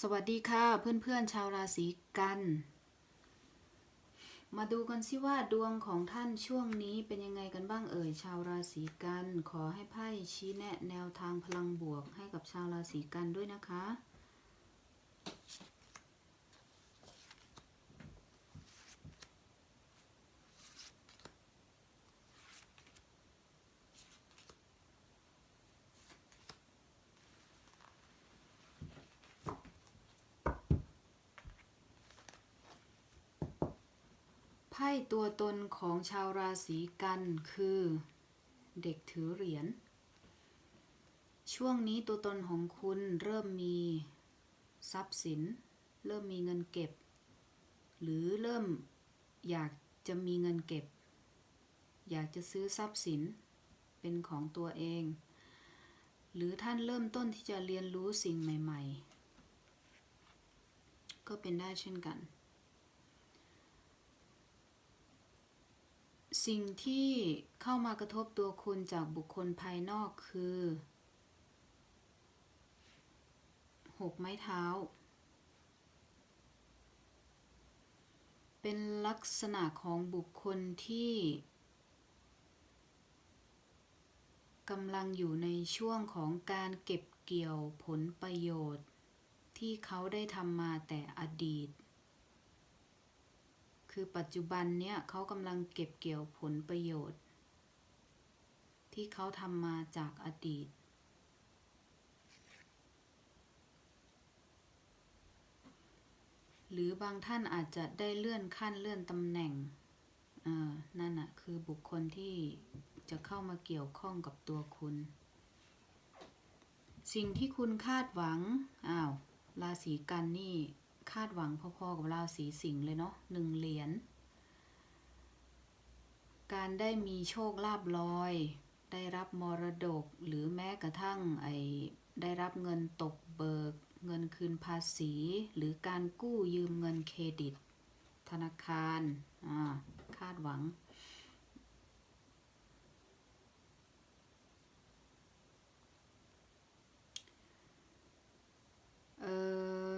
สวัสดีค่ะเพื่อนๆชาวราศีกัน มาดูกันสิว่าดวงของท่านช่วงนี้เป็นยังไงกันบ้างเอ่ยชาวราศีกัน ขอให้ไพ่ชี้แนะแนวทางพลังบวกให้กับชาวราศีกันด้วยนะคะ ไพ่ตัวตนของชาวราศีกันคือ เด็กถือเหรียญ ช่วงนี้ตัวตนของคุณเริ่มมีทรัพย์สิน เริ่มมีเงินเก็บ หรือเริ่มอยากจะมีเงินเก็บ อยากจะซื้อทรัพย์สินเป็นของตัวเอง หรือท่านเริ่มต้นที่จะเรียนรู้สิ่งใหม่ ๆ ก็เป็นได้เช่นกัน สิ่งที่เข้ามากระทบตัวคุณจากบุคคลภายนอกคือหกไม้เท้า เป็นลักษณะของบุคคลที่กำลังอยู่ในช่วงของการเก็บเกี่ยวผลประโยชน์ ที่เขาได้ทำมาแต่อดีต คือปัจจุบันเนี้ยเขากำลังเก็บเกี่ยวผลประโยชน์ ที่เขาทำมาจากอดีต หรือบางท่านอาจจะได้เลื่อนขั้นเลื่อนตำแหน่งอ่อนั่นน่ะคือบุคคลที่จะเข้ามาเกี่ยวข้องกับตัวคุณ สิ่งที่คุณคาดหวัง อ้าว ราศีกันนี่ คาดหวังพอๆกับราศีสิงห์เลยเนาะหนึ่งเหรียญการได้มีโชคลาบลอย ได้รับมรดกหรือแม้กระทั่งไอได้รับเงินตกเบิก เงินคืนภาษี หรือการกู้ยืมเงินเครดิต ธนาคารคาดหวัง เออ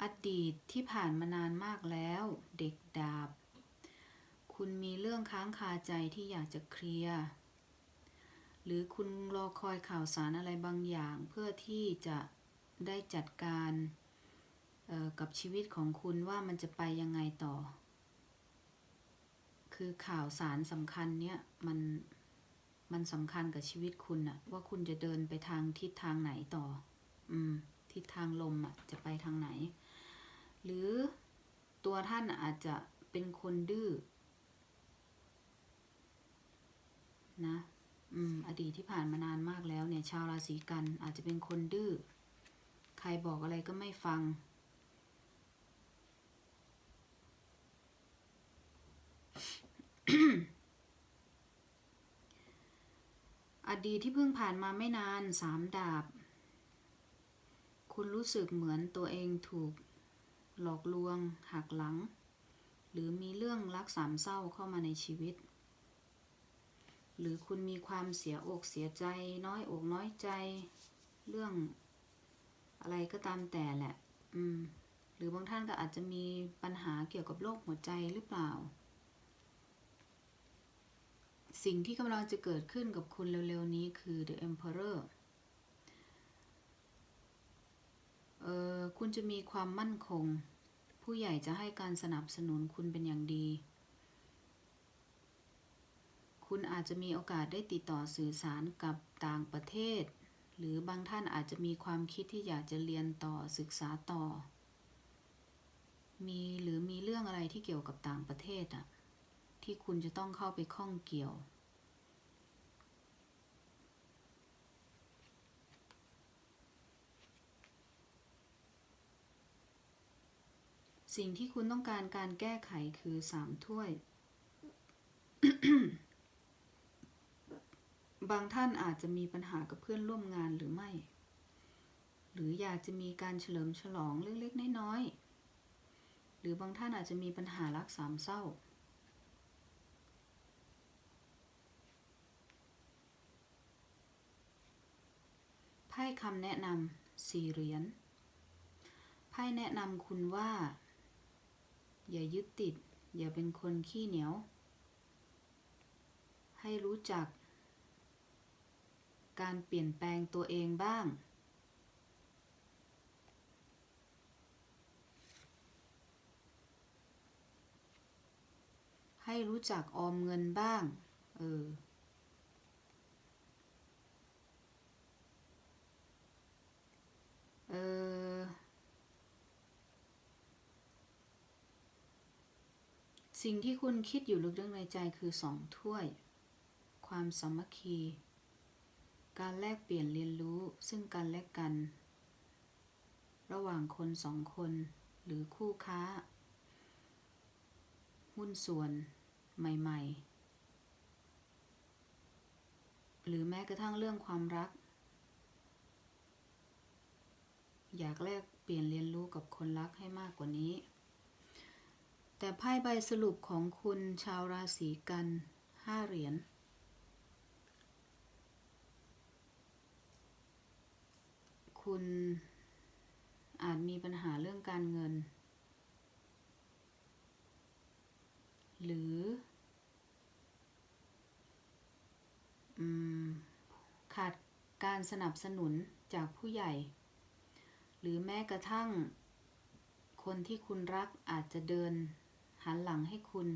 อ ดีตที่ผ่านมานานมากแล้ว เด็กดาบ คุณมีเรื่องค้างคาใจที่อยากจะเคลียร์ หรือคุณรอคอยข่าวสารอะไรบางอย่างเพื่อที่จะได้จัดการออกับชีวิตของคุณว่ามันจะไปยังไงต่อ คือข่าวสารสำคัญเนี้ยมันมันสำคัญกับชีวิตคุณอะว่าคุณจะเดินไปทางทิศทางไหนต่อ อืม ทิศทางลมอะจะไปทางไหน หรือตัวท่านอาจจะเป็นคนดื้อนะอืมอดีตที่ผ่านมานานมากแล้วเนี่ย ชาวราศีกันอาจจะเป็นคนดื้อ ใครบอกอะไรก็ไม่ฟัง อดีตที่เพิ่งผ่านมาไม่นานสามดาบ คุณรู้สึกเหมือนตัวเองถูก หลอกลวง หักหลัง หรือมีเรื่องรักสามเศร้าเข้ามาในชีวิต หรือคุณมีความเสียอกเสียใจ น้อยอกน้อยใจ เรื่องอะไรก็ตามแต่แหละ อืม หรือบางท่านก็อาจจะมีปัญหาเกี่ยวกับโรคหัวใจหรือเปล่า สิ่งที่กำลังจะเกิดขึ้นกับคุณเร็วๆนี้คือ The Emperor เออคุณจะมีความมั่นคง ผู้ใหญ่จะให้การสนับสนุนคุณเป็นอย่างดี คุณอาจจะมีโอกาสได้ติดต่อสื่อสารกับต่างประเทศ หรือบางท่านอาจจะมีความคิดที่อยากจะเรียนต่อศึกษาต่อ มีหรือมีเรื่องอะไรที่เกี่ยวกับต่างประเทศอะที่คุณจะต้องเข้าไปข้องเกี่ยว สิ่งที่คุณต้องการการแก้ไขคือสามถ้วย บางท่านอาจจะมีปัญหากับเพื่อนร่วมงานหรือไม่ หรืออยากจะมีการเฉลิมฉลองเล็กๆน้อยๆ หรือบางท่านอาจจะมีปัญหารักสามเศร้า ไพ่คำแนะนำสี่เหรียญไพ่แนะนำคุณว่า อย่ายึดติด อย่าเป็นคนขี้เหนียว ให้รู้จัก การเปลี่ยนแปลงตัวเองบ้าง ให้รู้จักออมเงินบ้าง เออเอ สิ่งที่คุณคิดอยู่ลึกๆในใจคือสองถ้วย ความสามัคคี การแลกเปลี่ยนเรียนรู้ซึ่งกันและกัน ระหว่างคนสองคน หรือคู่ค้า หุ้นส่วนใหม่ ๆ หรือแม้กระทั่งเรื่องความรัก อยากแลกเปลี่ยนเรียนรู้กับคนรักให้มากกว่านี้ แต่ไพ่ใบสรุปของคุณชาวราศีกันห้าเหรียญ คุณอาจมีปัญหาเรื่องการเงิน หรือ ขาดการสนับสนุนจากผู้ใหญ่ หรือแม้กระทั่งคนที่คุณรักอาจจะเดิน หันหลังให้คุณ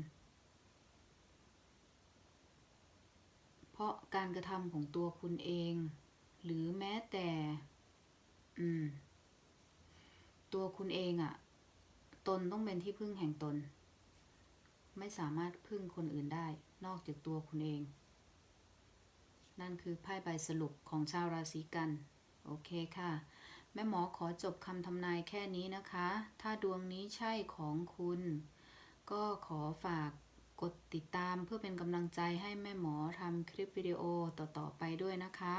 เพราะการกระทำของตัวคุณเอง หรือแม้แต่ อืม ตัวคุณเองอะ่ะ ตนต้องเป็นที่พึ่งแห่งตน ไม่สามารถพึ่งคนอื่นได้ นอกจากตัวคุณเอง นั่นคือไพ่ใบสรุปของชาวราศีกัน โอเคค่ะแม่หมอขอจบคำทำนายแค่นี้นะคะ ถ้าดวงนี้ใช่ของคุณ ก็ขอฝากกดติดตามเพื่อเป็นกำลังใจให้แม่หมอทำคลิปวิดีโอต่อ ๆ ไปด้วยนะคะ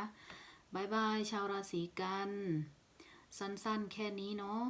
บายบายชาวราศีกัน สั้น ๆ แค่นี้เนาะ